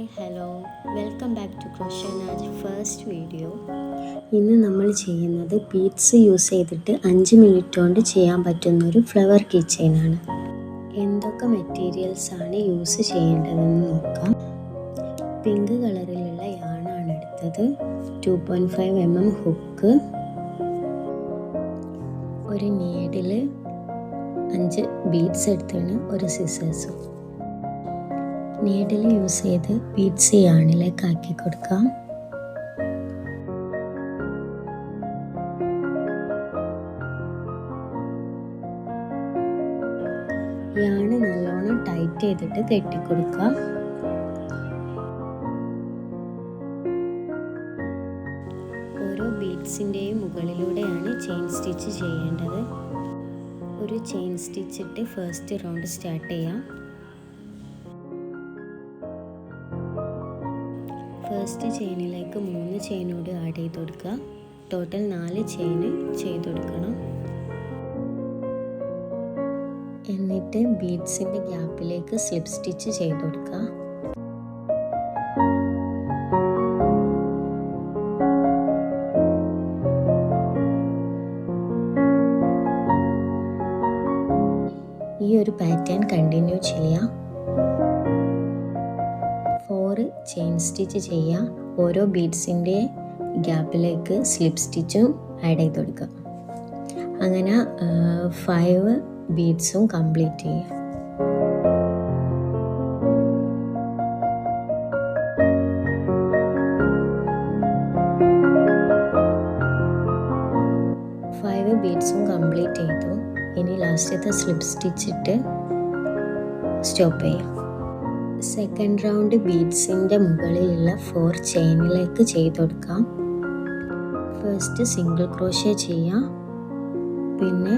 Hi hello welcome back to ക്രോഷ്യനാജ് first video. ഇന്ന് നമ്മൾ ചെയ്യുന്നത് ബീഡ്സ് യൂസ് ചെയ്തിട്ട് അഞ്ച് മിനിറ്റ് കൊണ്ട് ചെയ്യാൻ പറ്റുന്ന ഒരു ഫ്ലവർ ചെയിനാണ് എന്തൊക്കെ മെറ്റീരിയൽസ് ആണ് യൂസ് ചെയ്യേണ്ടതെന്ന് നോക്കാം. പിങ്ക് കളറിലുള്ള യാണാണ് എടുത്തത്. Two point five M M hook ഒരു നീഡിൽ അഞ്ച് ബീഡ്സ് എടുത്താണ് ഒരു സിസേഴ്സും നീഡിൽ യൂസ് ചെയ്ത് ബീഡ്സ് യാണിലേക്ക് ആക്കി കൊടുക്കാം. യാണ് നല്ലോണം ടൈറ്റ് ചെയ്തിട്ട് കെട്ടിക്കൊടുക്കാം ഓരോ ബീഡ്സിന്റെയും മുകളിലൂടെയാണ് ചെയിൻ സ്റ്റിച്ച് ചെയ്യേണ്ടത്. ഒരു ചെയിൻ സ്റ്റിച്ച് ഇട്ട് ഫസ്റ്റ് റൗണ്ട് സ്റ്റാർട്ട് ചെയ്യാം. ഫസ്റ്റ് ചെയിനിലേക്ക് മൂന്ന് ചെയിനോട് ആഡ് ചെയ്ത് കൊടുക്കുക. ടോട്ടൽ നാല് ചെയിൻ ചെയ്ത് കൊടുക്കണം. എന്നിട്ട് ബീഡ്സിന്റെ ഗ്യാപ്പിലേക്ക് സ്ലിപ്പ് സ്റ്റിച്ച് ചെയ്ത് കൊടുക്കുക. ഈ ഒരു പാറ്റേൺ കണ്ടിന്യൂ ചെയ്യാം. ചെയിൻ സ്റ്റിച്ച് ചെയ്യുക ഓരോ ബീഡ്സിന്റെ ഗ്യാപ്പിലേക്ക് സ്ലിപ്പ് സ്റ്റിച്ചും ആഡ് ചെയ്ത് കൊടുക്കുക. അങ്ങനെ ഫൈവ് ബീഡ്സും കംപ്ലീറ്റ് ചെയ്യുക ഫൈവ് ബീഡ്സും കംപ്ലീറ്റ് ചെയ്തു. ഇനി ലാസ്റ്റത്തെ സ്ലിപ്പ് സ്റ്റിച്ചിട്ട് സ്റ്റോപ്പ് ചെയ്യാം. സെക്കൻഡ് റൗണ്ട് ബീഡ്സിന്റെ മുകളിലുള്ള ഫോർ ചെയിനിലേക്ക് ചെയ്ത് കൊടുക്കാം. ഫസ്റ്റ് സിംഗിൾ ക്രോഷ്യ ചെയ്യാം. പിന്നെ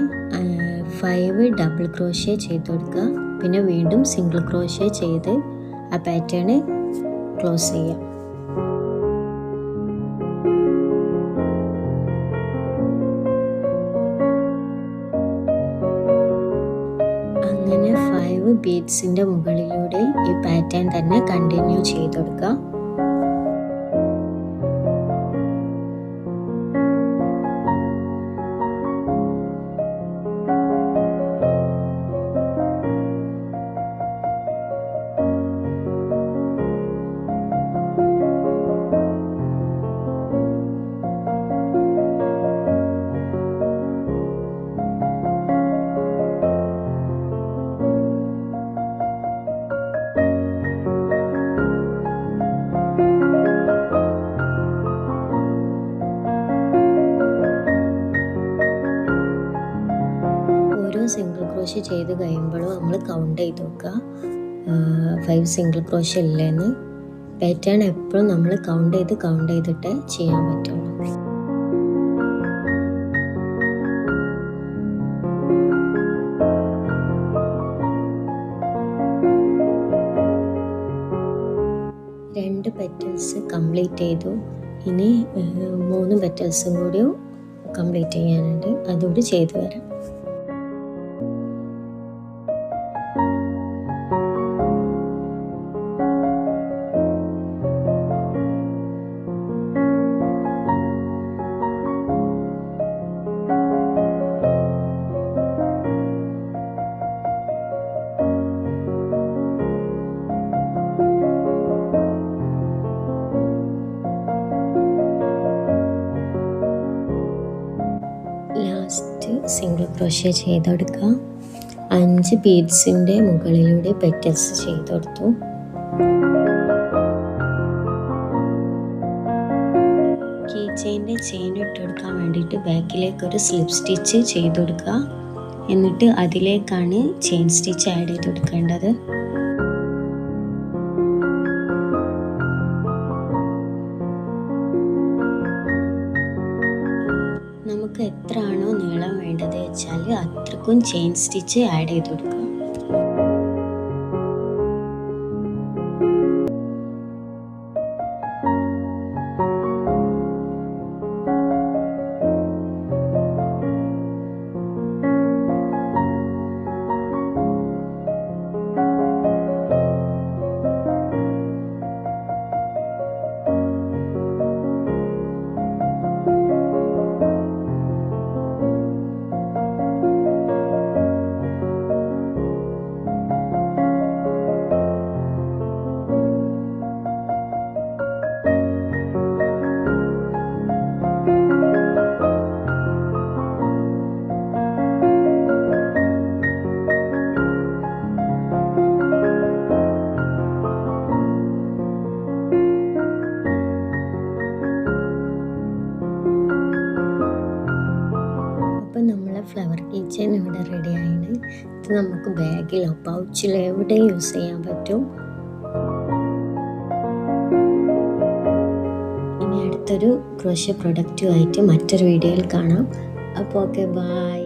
ഫൈവ് ഡബിൾ ക്രോഷ്യ ചെയ്ത് കൊടുക്കുക. പിന്നെ വീണ്ടും സിംഗിൾ ക്രോഷ്യ ചെയ്ത് ആ പാറ്റേൺ ക്ലോസ് ചെയ്യാം. ബീഡ്സിന്റെ മുകളിലൂടെ ഈ പാറ്റേൺ തന്നെ കണ്ടിന്യൂ ചെയ്ത് കൊടുക്കുക ഓരോ സിംഗിൾ ക്രോഷ്യ ചെയ്ത് കഴിയുമ്പോഴും നമ്മൾ കൗണ്ട് ചെയ്ത് നോക്കുക ഫൈവ് സിംഗിൾ ക്രോഷ്യ ഇല്ലെന്ന്. പാറ്റേൺ എപ്പോഴും നമ്മൾ കൗണ്ട് ചെയ്ത് കൗണ്ട് ചെയ്തിട്ട് ചെയ്യാൻ പറ്റുള്ളൂ. രണ്ട് പെറ്റൽസ് കംപ്ലീറ്റ് ചെയ്തു. ഇനി മൂന്ന് പെറ്റൽസും കൂടിയും കംപ്ലീറ്റ് ചെയ്യാനുണ്ട്. അതുകൂടി ചെയ്തു വരാം സിംഗിൾ ക്രോഷ്യ ചെയ്തെടുക്കുക. അഞ്ച് ബീഡ്സിന്റെ മുകളിലൂടെ പെറ്റൽസ് ചെയ്തെടുത്തു. കീ ചെയിന്റെ ചെയിൻ ഇട്ട് കൊടുക്കാൻ വേണ്ടിയിട്ട് ബാക്കിലേക്ക് ഒരു സ്ലിപ്പ് സ്റ്റിച്ച് ചെയ്ത് കൊടുക്കുക എന്നിട്ട് അതിലേക്കാണ് ചെയിൻ സ്റ്റിച്ച് ആഡ് ചെയ്ത് കൊടുക്കേണ്ടത് നമുക്ക് എത്ര ആണോ നീളം വേണ്ടത് വെച്ചാൽ അത്രക്കും ചെയിൻ സ്റ്റിച്ച് ആഡ് ചെയ്ത് കൊടുക്കുക. ഫ്ലവർ കിച്ചൻ ഇവിടെ റെഡിയാണ് ഇത് നമുക്ക് ബാഗിലോ പൗച്ചിലോ എവിടെ യൂസ് ചെയ്യാൻ പറ്റും? ഇനി അടുത്തൊരു ക്രോഷ്യ പ്രൊഡക്റ്റുമായിട്ട് മറ്റൊരു വീഡിയോയിൽ കാണാം. അപ്പോൾ ഓക്കെ ബായ്